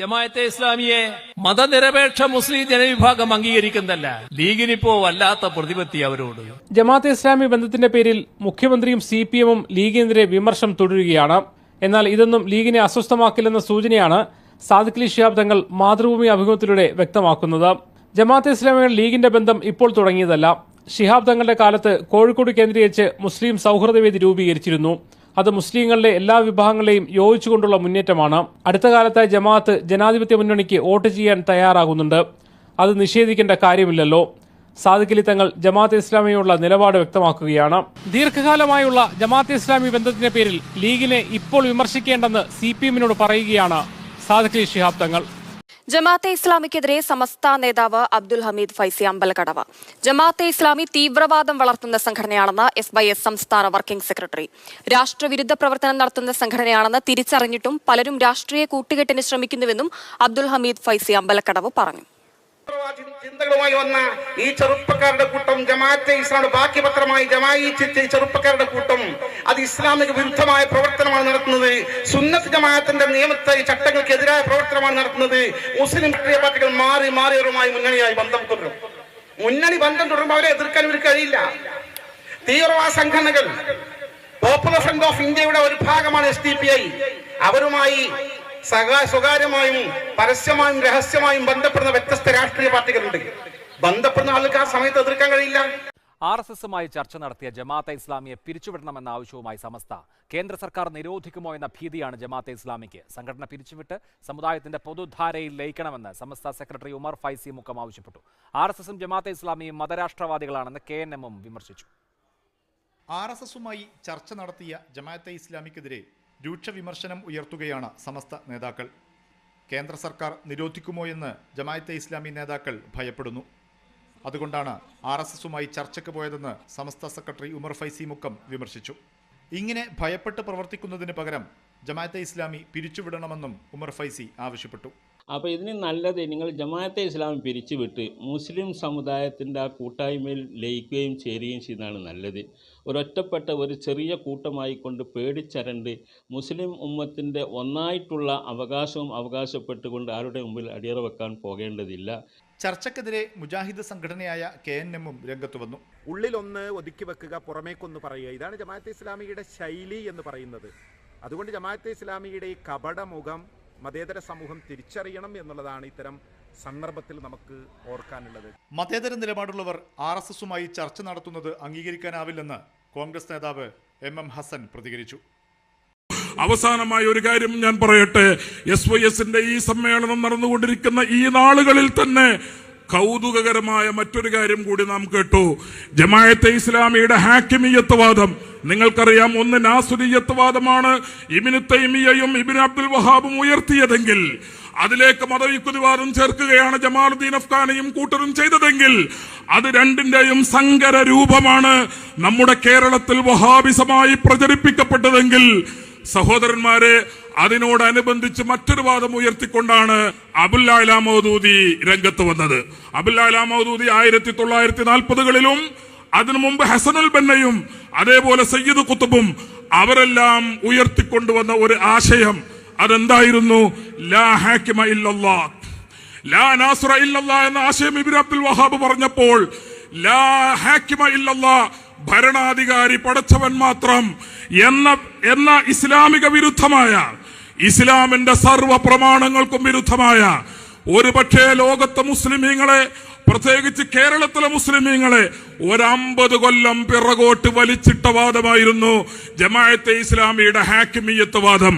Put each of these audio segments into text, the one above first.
ജമാഅത്തെ ഇസ്ലാമിയെ മതനിരപേക്ഷ മുസ്ലിം ജനവിഭാഗം അംഗീകരിക്കുന്നതല്ല. ലീഗിനിപ്പോ വല്ലാത്ത പ്രതിപത്തി അവരോട്. ജമാഅത്തെ ഇസ്ലാമി ബന്ധത്തിന്റെ പേരിൽ മുഖ്യമന്ത്രിയും സി പി എമ്മും ലീഗിനെതിരെ വിമർശം തുടരുകയാണ്. എന്നാൽ ഇതൊന്നും ലീഗിനെ അസ്വസ്ഥമാക്കില്ലെന്ന സൂചനയാണ് സാദിഖ് അലി ശിഹാബ് തങ്ങൾ മാതൃഭൂമി അഭിമുഖത്തിലൂടെ വ്യക്തമാക്കുന്നത്. ജമാഅത്തെ ഇസ്ലാമികൾ ലീഗിന്റെ ബന്ധം ഇപ്പോൾ തുടങ്ങിയതല്ല. ഷിഹാബ് തങ്ങളുടെ കാലത്ത് കോഴിക്കോട് കേന്ദ്രീകരിച്ച് മുസ്ലിം സൗഹൃദവേദി രൂപീകരിച്ചിരുന്നു. അത് മുസ്ലിങ്ങളുടെ എല്ലാ വിഭാഗങ്ങളെയും യോജിച്ചുകൊണ്ടുള്ള മുന്നേറ്റമാണ്. അടുത്ത കാലത്തായി ജമാഅത്ത് ജനാധിപത്യ മുന്നണിക്ക് വോട്ട് ചെയ്യാൻ തയ്യാറാകുന്നുണ്ട്. അത് നിഷേധിക്കേണ്ട കാര്യമില്ലല്ലോ. സാദിഖലി തങ്ങൾ ജമാഅത്ത് ഇസ്ലാമിയുള്ള നിലപാട് വ്യക്തമാക്കുകയാണ്. ദീർഘകാലമായുള്ള ജമാഅത്ത് ഇസ്ലാമി ബന്ധത്തിന്റെ പേരിൽ ലീഗിനെ ഇപ്പോൾ വിമർശിക്കേണ്ടെന്ന് സി പി എമ്മിനോട് പറയുകയാണ് സാദിഖലി ശിഹാബ് തങ്ങൾ. ജമാഅത്തെ ഇസ്ലാമിക്കെതിരെ സമസ്ത നേതാവ് അബ്ദുൽ ഹമീദ് ഫൈസി അമ്പലക്കടവ്. ജമാഅത്തെ ഇസ്ലാമി തീവ്രവാദം വളർത്തുന്ന സംഘടനയാണെന്ന് എസ് ബൈ എസ് സംസ്ഥാന വർക്കിംഗ് സെക്രട്ടറി. രാഷ്ട്രവിരുദ്ധ പ്രവർത്തനം നടത്തുന്ന സംഘടനയാണെന്ന് തിരിച്ചറിഞ്ഞിട്ടും പലരും രാഷ്ട്രീയ കൂട്ടുകെട്ടിന് ശ്രമിക്കുന്നുവെന്നും അബ്ദുൽ ഹമീദ് ഫൈസി അമ്പലക്കടവ് പറഞ്ഞു. ചിന്തകളുമായി വന്ന ഈ ചെറുപ്പക്കാരുടെ കൂട്ടം ജമാഅത്തെ ഇസ്ലാമിന്റെ ബാക്കി പത്രമായി ജമായി ഈ ചെറുപ്പക്കാരുടെ കൂട്ടം അത് ഇസ്ലാമിക വിരുദ്ധമായ പ്രവർത്തനമാണ് നടത്തുന്നത്. സുന്നത്ത് ജമാഅത്തിന്റെ നിയമത്തെ ചട്ടങ്ങൾക്കെതിരായ പ്രവർത്തനമാണ് നടത്തുന്നത്. മുസ്ലിം രാഷ്ട്രീയ പാർട്ടികൾ മാറി മാറിയവരുമായി മുന്നണിയായി ബന്ധം തുടരും. മുന്നണി ബന്ധം തുടരുമ്പോൾ അവരെ എതിർക്കാൻ ഇവർക്ക് കഴിയില്ല. തീവ്രവാദ സംഘടനകൾ പോപ്പുലർ ഫ്രണ്ട് ഓഫ് ഇന്ത്യയുടെ ഒരു ഭാഗമാണ് എസ് പി ഐ അവരുമായി സകാ- സ്വകാര്യമായും പരസ്യമായും രഹസ്യമായും ബന്ധപ്പെടുന്ന വ്യത്യസ്ത രാഷ്ട്രീയ പാർട്ടികളുണ്ട്. ബന്ധപ്പെടുന്ന ആൾക്ക് ആ സമയത്ത് എതിർക്കാൻ കഴിയില്ല. ആർ എസ് എസുമായി ചർച്ച നടത്തിയ ജമാഅത്തെ ഇസ്ലാമിയെ പിരിച്ചുവിടണമെന്ന ആവശ്യവുമായി സമസ്ത. കേന്ദ്ര സർക്കാർ നിരോധിക്കുമോ എന്ന ഭീതിയാണ് ജമാഅത്തെ ഇസ്ലാമിക്ക്. സംഘടന പിരിച്ചുവിട്ട് സമുദായത്തിന്റെ പൊതുധാരയിൽ ലയിക്കണമെന്ന് സമസ്ത സെക്രട്ടറി ഉമർ ഫൈസി മുക്കം ആവശ്യപ്പെട്ടു. ആർ എസ് എസും ജമാഅത്തെ ഇസ്ലാമിയും മതരാഷ്ട്രവാദികളാണെന്ന് കെ എൻ എമ്മും വിമർശിച്ചു. ആർ എസ് എസുമായി ചർച്ച നടത്തിയ ജമാഅത്തെ ഇസ്ലാമിക്കെതിരെ രൂക്ഷ വിമർശനം ഉയർത്തുകയാണ് സമസ്ത നേതാക്കൾ. കേന്ദ്ര സർക്കാർ നിരോധിക്കുമോ എന്ന് ജമാഅത്തെ ഇസ്ലാമി നേതാക്കൾ ഭയപ്പെടുന്നു. അതുകൊണ്ടാണ് ആർ എസ് എസുമായി ചർച്ചയ്ക്ക് പോയതെന്ന് സമസ്ത സെക്രട്ടറി ഉമർ ഫൈസി മുക്കം വിമർശിച്ചു. ഇങ്ങനെ ഭയപ്പെട്ട് പ്രവർത്തിക്കുന്നതിന് പകരം ജമായത്തെ ഇസ്ലാമി പിരിച്ചുവിടണമെന്നും ഉമർ ഫൈസി ആവശ്യപ്പെട്ടു. അപ്പോൾ ഇതിന് നല്ലത് നിങ്ങൾ ജമാഅത്തെ ഇസ്ലാം പിരിച്ചുവിട്ട് മുസ്ലിം സമുദായത്തിന്റെ ആ കൂട്ടായ്മയിൽ ലയിക്കുകയും ചേരുകയും ചെയ്യുന്നതാണ് നല്ലത്. ഒരൊറ്റപ്പെട്ട ഒരു ചെറിയ കൂട്ടമായിക്കൊണ്ട് പേടിച്ചരണ്ട് മുസ്ലിം ഉമ്മത്തിന്റെ ഒന്നായിട്ടുള്ള അവകാശവും അവകാശപ്പെട്ടുകൊണ്ട് ആരുടെ മുമ്പിൽ അടിയറ വെക്കാൻ പോകേണ്ടതില്ല. ചർച്ചക്കെതിരെ മുജാഹിദ് സംഘടനയായ കെ എൻ എമ്മും രംഗത്ത് വന്നു. ഉള്ളിലൊന്ന് ഒതുക്കി വെക്കുക പുറമേക്കൊന്ന് പറയുക. ഇതാണ് ജമാഅത്തെ ഇസ്ലാമിയുടെ ശൈലി എന്ന് പറയുന്നത്. അതുകൊണ്ട് ജമാഅത്തെ ഇസ്ലാമിയുടെ ഈ കപടമുഖം മതേതര സമൂഹം തിരിച്ചറിയണം എന്നുള്ളതാണ് ഇത്തരം സന്ദർഭത്തിൽ നമുക്ക് ഓർക്കാനുള്ളത്. മതേതര നിലപാടുള്ളവർ ആർ എസ് എസുമായി ചർച്ച നടത്തുന്നത് അംഗീകരിക്കാനാവില്ലെന്ന് കോൺഗ്രസ് നേതാവ് എം എം ഹസൻ പ്രതികരിച്ചു. അവസാനമായ ഒരു കാര്യം ഞാൻ പറയട്ടെ എസ് വൈ എസിന്റെ ഈ സമ്മേളനം നടന്നുകൊണ്ടിരിക്കുന്ന ഈ നാളുകളിൽ തന്നെ കൗതുകകരമായ മറ്റൊരു കാര്യം കൂടി നാം കേട്ടു. ജമായത്തെ ഇസ്ലാമിയുടെ ഹാക്കിമിയത്വവാദം. നിങ്ങൾക്കറിയാം ഒന്ന് നാസുരിയത്വവാദമാണ്. ഇബിന് തൈമിയയും ഇബിൻ അബ്ദുൽ വഹാബും ഉയർത്തിയതെങ്കിൽ അതിലേക്ക് മതവിക്കുതിവാദം ചേർക്കുകയാണ് ജമാലുദ്ദീൻ അഫ്ഗാനിയും കൂട്ടരും ചെയ്തതെങ്കിൽ അത് രണ്ടിന്റെയും സങ്കര രൂപമാണ്. നമ്മുടെ കേരളത്തിൽ വഹാബിസമായി പ്രചരിപ്പിക്കപ്പെട്ടതെങ്കിൽ സഹോദരന്മാരെ അതിനോടനുബന്ധിച്ച് മറ്റൊരു വാദം ഉയർത്തിക്കൊണ്ടാണ് അബുല്ലാല മൗദൂദി രംഗത്ത് വന്നത്. അബുൽ മൗദൂദി ആയിരത്തി തൊള്ളായിരത്തി നാൽപ്പതുകളിലും അതിനു മുമ്പ് ഹസനുൽ ബന്നയും അതേപോലെ സയ്യിദ് കുത്തുബും അവരെല്ലാം ഉയർത്തിക്കൊണ്ടുവന്ന ഒരു ആശയം അതെന്തായിരുന്നു? ലാ എന്ന ആശയം ഇബിൻ അബ്ദുൽ വഹാബ് പറഞ്ഞപ്പോൾ ഭരണാധികാരി പടച്ചവൻ മാത്രം എന്ന എന്ന ഇസ്ലാമിക വിരുദ്ധമായ ഇസ്ലാമിന്റെ സർവ പ്രമാണങ്ങൾക്കും വിരുദ്ധമായ ഒരു പക്ഷേ ലോകത്തെ മുസ്ലിമീങ്ങളെ പ്രത്യേകിച്ച് കേരളത്തിലെ മുസ്ലിമീങ്ങളെ ഒരമ്പത് കൊല്ലം പിറകോട്ട് വലിച്ചിട്ട വാദമായിരുന്നു ജമാഅത്തെ ഇസ്ലാമിയുടെ ഹാക്കിമിയത്ത് വാദം.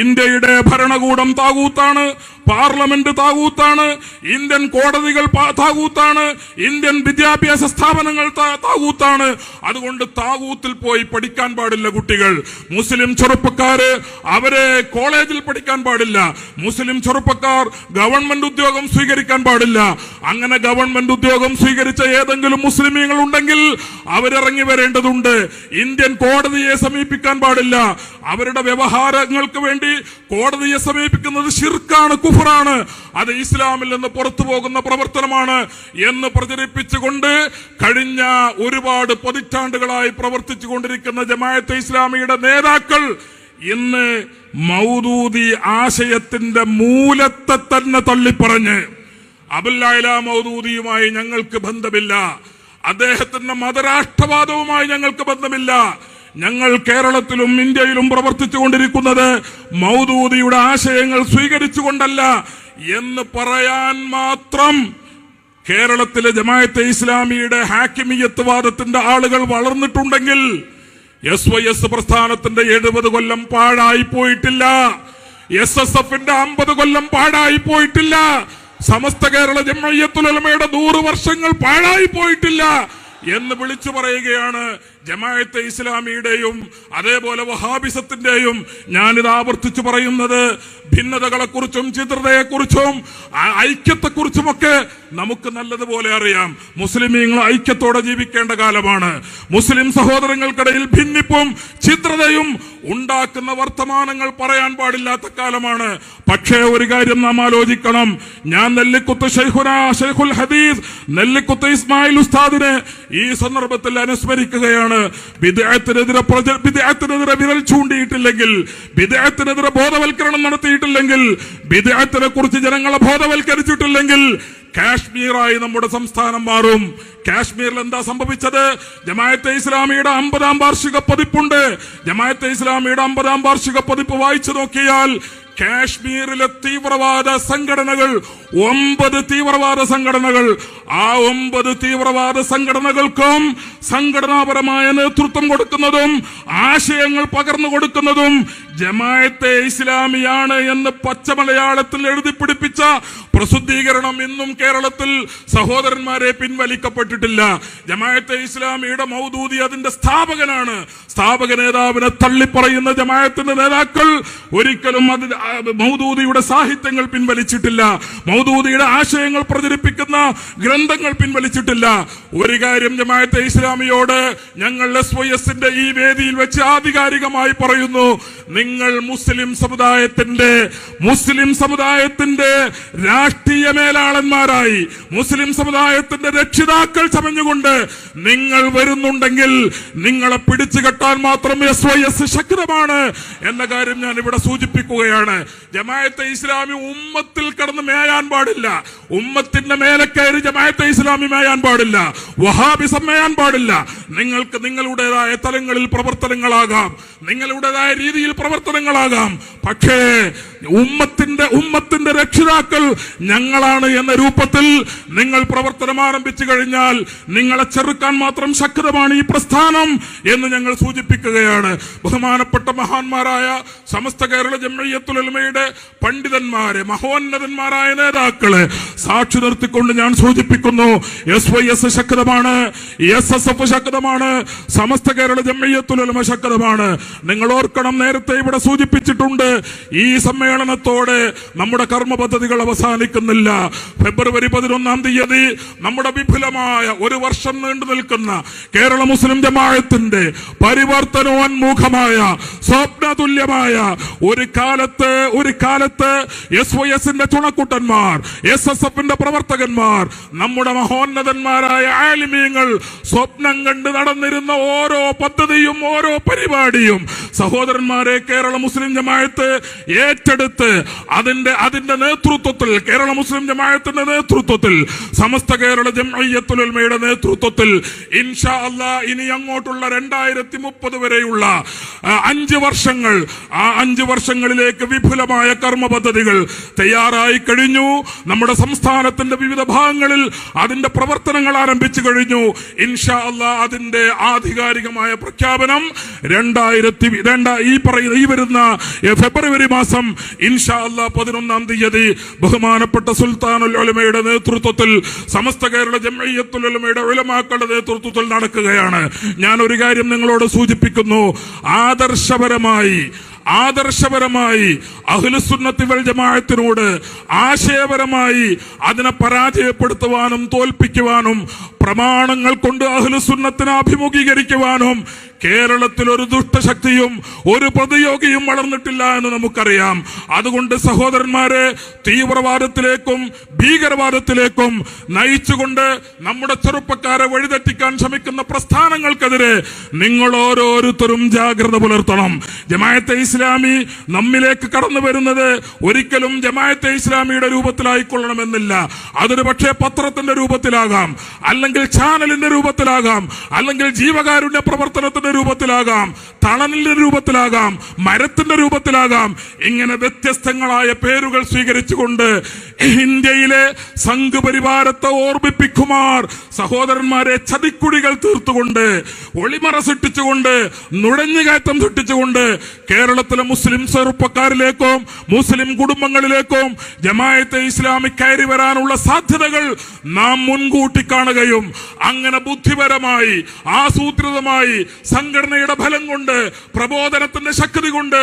ഇന്ത്യയുടെ ഭരണകൂടം താകൂത്താണ് പാർലമെന്റ് താകൂത്താണ് ഇന്ത്യൻ കോടതികൾ താകൂത്താണ് ഇന്ത്യൻ വിദ്യാഭ്യാസ സ്ഥാപനങ്ങൾ താകൂത്താണ്. അതുകൊണ്ട് താകൂത്തിൽ പോയി പഠിക്കാൻ പാടില്ല കുട്ടികൾ. മുസ്ലിം ചെറുപ്പക്കാര് അവരെ കോളേജിൽ പഠിക്കാൻ പാടില്ല. മുസ്ലിം ചെറുപ്പക്കാർ ഗവൺമെന്റ് ഉദ്യോഗം സ്വീകരിക്കാൻ പാടില്ല. അങ്ങനെ ഗവൺമെന്റ് ഉദ്യോഗം സ്വീകരിച്ച ഏതെങ്കിലും മുസ്ലിമീങ്ങൾ ഉണ്ടെങ്കിൽ അവരിറങ്ങി വരേണ്ടതുണ്ട്. ഇന്ത്യൻ കോടതിയെ സമീപിക്കാൻ പാടില്ല. അവരുടെ വ്യവഹാരങ്ങൾക്ക് വേണ്ടി കോടതിയെ സമീപിക്കുന്നത് ഷിർക്കാണ് കുഫറാണ് അത് ഇസ്ലാമിൽ നിന്ന് പുറത്തു പോകുന്ന പ്രവർത്തനമാണ് എന്ന് പ്രചരിപ്പിച്ചുകൊണ്ട് കഴിഞ്ഞ ഒരുപാട് പതിറ്റാണ്ടുകളായി പ്രവർത്തിച്ചു കൊണ്ടിരിക്കുന്ന ജമാഅത്തെ ഇസ്ലാമിയുടെ നേതാക്കൾ ഇന്ന് മൗദൂദി ആശയത്തിന്റെ മൂലത്തെ തന്നെ തള്ളിപ്പറഞ്ഞ് അബുല്ലായ മൗദൂദിയുമായി ഞങ്ങൾക്ക് ബന്ധമില്ല. അദ്ദേഹത്തിന്റെ മതരാഷ്ട്രവാദവുമായി ഞങ്ങൾക്ക് ബന്ധമില്ല. ഞങ്ങൾ കേരളത്തിലും ഇന്ത്യയിലും പ്രവർത്തിച്ചു കൊണ്ടിരിക്കുന്നത് മൗദൂദിയുടെ ആശയങ്ങൾ സ്വീകരിച്ചുകൊണ്ടല്ല എന്ന് പറയാൻ മാത്രം കേരളത്തിലെ ജമായത്തെ ഇസ്ലാമിയുടെ ഹാക്കിമിയത്വവാദത്തിന്റെ ആളുകൾ വളർന്നിട്ടുണ്ടെങ്കിൽ എസ് വൈ എസ് പ്രസ്ഥാനത്തിന്റെ എഴുപത് കൊല്ലം പാഴായി പോയിട്ടില്ല. എസ് എസ് എഫിന്റെ അമ്പത് കൊല്ലം പാഴായി പോയിട്ടില്ല. സമസ്ത കേരള ജമയ്യത്തുലമയുടെ നൂറ് വർഷങ്ങൾ പാഴായി പോയിട്ടില്ല എന്ന് വിളിച്ചു പറയുകയാണ് ജമായത്തെ ഇസ്ലാമിയുടെയും അതേപോലെ വഹാബിസത്തിന്റെയും ഞാനിത് ആവർത്തിച്ചു പറയുന്നത് ഭിന്നതകളെക്കുറിച്ചും ചിത്രതയെക്കുറിച്ചും ഐക്യത്തെ ഐക്യത്തെക്കുറിച്ചുമൊക്കെ നമുക്ക് നല്ലതുപോലെ അറിയാം. മുസ്ലിമീങ്ങൾ ഐക്യത്തോടെ ജീവിക്കേണ്ട കാലമാണ്. മുസ്ലിം സഹോദരങ്ങൾക്കിടയിൽ ഭിന്നിപ്പും ചിത്രതയും ഉണ്ടാക്കുന്ന വർത്തമാനങ്ങൾ പറയാൻ പാടില്ലാത്ത കാലമാണ്. പക്ഷേ ഒരു കാര്യം നാം ആലോചിക്കണം. ഞാൻ നെല്ലിക്കുത്ത് ഷെയ്ഖുന ഷെയ്ഖുൽ ഹദീസ് നെല്ലിക്കുത്ത് ഇസ്മായിൽ ഉസ്താദിനെ ഈ സന്ദർഭത്തിൽ അനുസ്മരിക്കുകയാണ്. വിദേഹത്തിനെതിരെ വിദേഹത്തിനെതിരെ വിരൽ ചൂണ്ടിയിട്ടില്ലെങ്കിൽ വിദേഹത്തിനെതിരെ ബോധവൽക്കരണം നടത്തിയിട്ടില്ലെങ്കിൽ വിദേഹത്തിനെ കുറിച്ച് ജനങ്ങളെ ബോധവൽക്കരിച്ചിട്ടില്ലെങ്കിൽ കാശ്മീറായി നമ്മുടെ സംസ്ഥാനം മാറും. കാശ്മീരിൽ എന്താ സംഭവിച്ചത്? ജമായത്തെ ഇസ്ലാമിയുടെ അമ്പതാം വാർഷിക പതിപ്പുണ്ട്. ജമായത്തെ ഇസ്ലാമിയുടെ അമ്പതാം വാർഷിക പതിപ്പ് വായിച്ചു നോക്കിയാൽ കാശ്മീരിലെ തീവ്രവാദ സംഘടനകൾ ഒമ്പത് തീവ്രവാദ സംഘടനകൾ. ആ ഒമ്പത് തീവ്രവാദ സംഘടനകൾക്കും സംഘടനാപരമായ നേതൃത്വം കൊടുക്കുന്നതും ആശയങ്ങൾ പകർന്നു കൊടുക്കുന്നതും ജമായത്തെ ഇസ്ലാമിയാണ് എന്ന് പച്ചമലയാളത്തിൽ എഴുതി പിടിപ്പിച്ച പ്രസിദ്ധീകരണം ഇന്നും കേരളത്തിൽ സഹോദരന്മാരെ പിൻവലിക്കപ്പെട്ടിട്ടില്ല. ജമായത്തെ ഇസ്ലാമിയുടെ മൗദൂദി അതിന്റെ സ്ഥാപകനാണ്. സ്ഥാപക നേതാവിനെ തള്ളിപ്പറയുന്ന ജമായത്തിന്റെ നേതാക്കൾ ഒരിക്കലും അത് മൗദൂദിയുടെ സാഹിത്യങ്ങൾ പിൻവലിച്ചിട്ടില്ല. മൗദൂദിയുടെ ആശയങ്ങൾ പ്രചരിപ്പിക്കുന്ന ഗ്രന്ഥങ്ങൾ പിൻവലിച്ചിട്ടില്ല. ഒരു കാര്യം ജമായത്തെ ഇസ്ലാമിയോട് ഞങ്ങൾ എസ് വൈ എസിന്റെ ഈ വേദിയിൽ വെച്ച് ആധികാരികമായി പറയുന്നു. നിങ്ങൾ മുസ്ലിം സമുദായത്തിന്റെ മുസ്ലിം സമുദായത്തിന്റെ രാഷ്ട്രീയ മേലാളന്മാരായി മുസ്ലിം സമുദായത്തിന്റെ രക്ഷിതാക്കൾ ചമഞ്ഞുകൊണ്ട് നിങ്ങൾ വരുന്നുണ്ടെങ്കിൽ നിങ്ങളെ പിടിച്ചു കെട്ടാൻ മാത്രം എസ് വൈ എസ് ശക്തമാണ് എന്ന കാര്യം ഞാൻ ഇവിടെ സൂചിപ്പിക്കുകയാണ്. ജമായത്തെ ഇസ്ലാമി ഉമ്മത്തിൽ കടന്ന് മേയാൻ പാടില്ല. ഉമ്മത്തിന്റെ മേലെ കയറി ജമായത്തെ ഇസ്ലാമി മേയാൻ പാടില്ല. വഹാബിസം മേയാൻ പാടില്ല. നിങ്ങൾക്ക് നിങ്ങളുടേതായ തലങ്ങളിൽ പ്രവർത്തനങ്ങളാകാം. നിങ്ങളുടേതായ രീതിയിൽ പ്രവർത്തനങ്ങളാകാം. പക്ഷേ ഉമ്മത്തിന്റെ ഉമ്മത്തിന്റെ രക്ഷിതാക്കൾ ഞങ്ങളാണ് എന്ന രൂപത്തിൽ നിങ്ങൾ പ്രവർത്തനം ആരംഭിച്ചു കഴിഞ്ഞാൽ നിങ്ങളെ ചെറുക്കാൻ മാത്രം ശക്തമാണ് ഈ പ്രസ്ഥാനം എന്ന് ഞങ്ങൾ സൂചിപ്പിക്കുകയാണ്. ബഹുമാനപ്പെട്ട മഹാന്മാരായ സമസ്ത കേരള ജമ്മയ്യത്തുലമയുടെ പണ്ഡിതന്മാരെ മഹോന്നതന്മാരായ നേതാക്കളെ സാക്ഷി നിർത്തിക്കൊണ്ട് ഞാൻ സൂചിപ്പിക്കുന്നു എസ് വൈ എസ് ശക്തമാണ് S S F Samastha Kerala Jamiyyathul Ulama ശക്തമാണ് നിങ്ങൾ ഓർക്കണം നേരത്തെ ഇവിടെ സൂചിപ്പിച്ചിട്ടുണ്ട്. ഈ സമ്മേളനത്തോടെ നമ്മുടെ കർമ്മ പദ്ധതികൾ അവസാനിക്കുന്നില്ല. ഫെബ്രുവരി പതിനൊന്നാം തീയതി നമ്മുടെ വിപുലമായ ഒരു വർഷം നീണ്ടു നിൽക്കുന്ന കേരള മുസ്ലിം ജമാഅത്തിന്റെ പരിവർത്തനോന്മുഖമായ സ്വപ്നതുല്യമായ ഒരു കാലത്ത് ഒരു കാലത്ത് എസ് വൈ എസിന്റെ ചുണക്കുട്ടന്മാർ എസ് എസ് എഫിന്റെ പ്രവർത്തകന്മാർ നമ്മുടെ മഹോന്നതന്മാരായ ആലിമീങ്ങൾ സ്വപ്നം കണ്ട് നടന്നിരുന്ന ഓരോ പദ്ധതിയും ഓരോ പരിപാടിയും സഹോദരന്മാരെ കേരള മുസ്ലിം ജമായത്ത് ഏറ്റെടുത്ത് അതിന്റെ അതിന്റെ നേതൃത്വത്തിൽ കേരള മുസ്ലിം ജമായത്തിന്റെ നേതൃത്വത്തിൽ സമസ്ത കേരള ജംഅയ്യത്തുലമയുടെ നേതൃത്വത്തിൽ ഇൻഷാ അല്ലാ ഇനി അങ്ങോട്ടുള്ള രണ്ടായിരത്തി മുപ്പത് വരെയുള്ള അഞ്ച് വർഷങ്ങൾ ആ അഞ്ച് വർഷങ്ങളിലേക്ക് വിപുലമായ കർമ്മ പദ്ധതികൾ തയ്യാറായി കഴിഞ്ഞു. നമ്മുടെ സംസ്ഥാനത്തിന്റെ വിവിധ ഭാഗങ്ങളിൽ അതിന്റെ പ്രവർത്തനങ്ങൾ ആരംഭിച്ചു കഴിഞ്ഞു. ഇൻഷാ അല്ലാ അതിന്റെ ആധികാരികമായ പ്രഖ്യാപനം രണ്ടായിരത്തി രണ്ട ഈ പറയുന്ന ഈ വരുന്ന ഫെബ്രുവരി മാസം ഇൻഷാ അല്ല പതിനൊന്നാം തീയതി ബഹുമാനപ്പെട്ട സുൽത്താനുൽ ഉലമയുടെ നേതൃത്വത്തിൽ സമസ്ത കേരള ജമയ്യത്തുൽ ഉലമാക്കളുടെ നേതൃത്വത്തിൽ നടക്കുകയാണ്. ഞാൻ ഒരു കാര്യം നിങ്ങളോട് സൂചിപ്പിക്കുന്നു. ആദർശപരമായി ആദർശപരമായി അഖിലുസുന്നത്തി വൽ ജമാഅത്തിനോട് ആശയപരമായി അതിനെ പരാജയപ്പെടുത്തുവാനും തോൽപ്പിക്കുവാനും പ്രമാണങ്ങൾ കൊണ്ട് അഖിലുസുന്നത്തിനെ അഭിമുഖീകരിക്കുവാനും കേരളത്തിൽ ഒരു ദുഷ്ടശക്തിയും ഒരു പ്രതിയോഗിയും വളർന്നിട്ടില്ല എന്ന് നമുക്കറിയാം. അതുകൊണ്ട് സഹോദരന്മാരെ തീവ്രവാദത്തിലേക്കും ഭീകരവാദത്തിലേക്കും നയിച്ചുകൊണ്ട് നമ്മുടെ ചെറുപ്പക്കാരെ വഴിതെറ്റിക്കാൻ ശ്രമിക്കുന്ന പ്രസ്ഥാനങ്ങൾക്കെതിരെ നിങ്ങൾ ഓരോരുത്തരും ജാഗ്രത പുലർത്തണം. ജമായത്തെ ഇസ്ലാമി നമ്മിലേക്ക് കടന്നു വരുന്നത് ഒരിക്കലും ജമായത്തെ ഇസ്ലാമിയുടെ രൂപത്തിലായിക്കൊള്ളണമെന്നില്ല. അതൊരു പക്ഷേ പത്രത്തിന്റെ രൂപത്തിലാകാം അല്ലെങ്കിൽ ചാനലിന്റെ രൂപത്തിലാകാം അല്ലെങ്കിൽ ജീവകാരുണ്യ പ്രവർത്തനത്തിന്റെ രൂപത്തിലാകാം തണലിന്റെ രൂപത്തിലാകാം മരത്തിന്റെ രൂപത്തിലാകാം. ഇങ്ങനെ വ്യത്യസ്തങ്ങളായ പേരുകൾ സ്വീകരിച്ചുകൊണ്ട് ഇന്ത്യയിലെ സംഘപരിവാരത്തെ ഓർമ്മിപ്പിക്കുമാർ സഹോദരന്മാരെ ചതിക്കുടികൾ തീർത്തുകൊണ്ട് ഒളിമറ സൃഷ്ടിച്ചുകൊണ്ട് നുഴഞ്ഞുകയറ്റം സൃഷ്ടിച്ചുകൊണ്ട് കേരളത്തിലെ മുസ്ലിം ചെറുപ്പക്കാരിലേക്കും മുസ്ലിം കുടുംബങ്ങളിലേക്കും ജമായത്തെ ഇസ്ലാമി കയറി വരാനുള്ള സാധ്യതകൾ നാം മുൻകൂട്ടി കാണുകയും അങ്ങനെ ബുദ്ധിപരമായി ആസൂത്രിതമായി സംഘടനയുടെ ഫലം കൊണ്ട് പ്രബോധനത്തിന്റെ ശക്തി കൊണ്ട്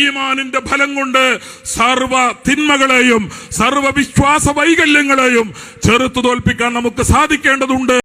ഈമാനിന്റെ ഫലം കൊണ്ട് സർവ തിന്മകളെയും സർവ വിശ്വാസ വൈകല്യങ്ങളെയും ചെറുത്തു തോൽപ്പിക്കാൻ നമുക്ക് സാധിക്കേണ്ടതുണ്ട്.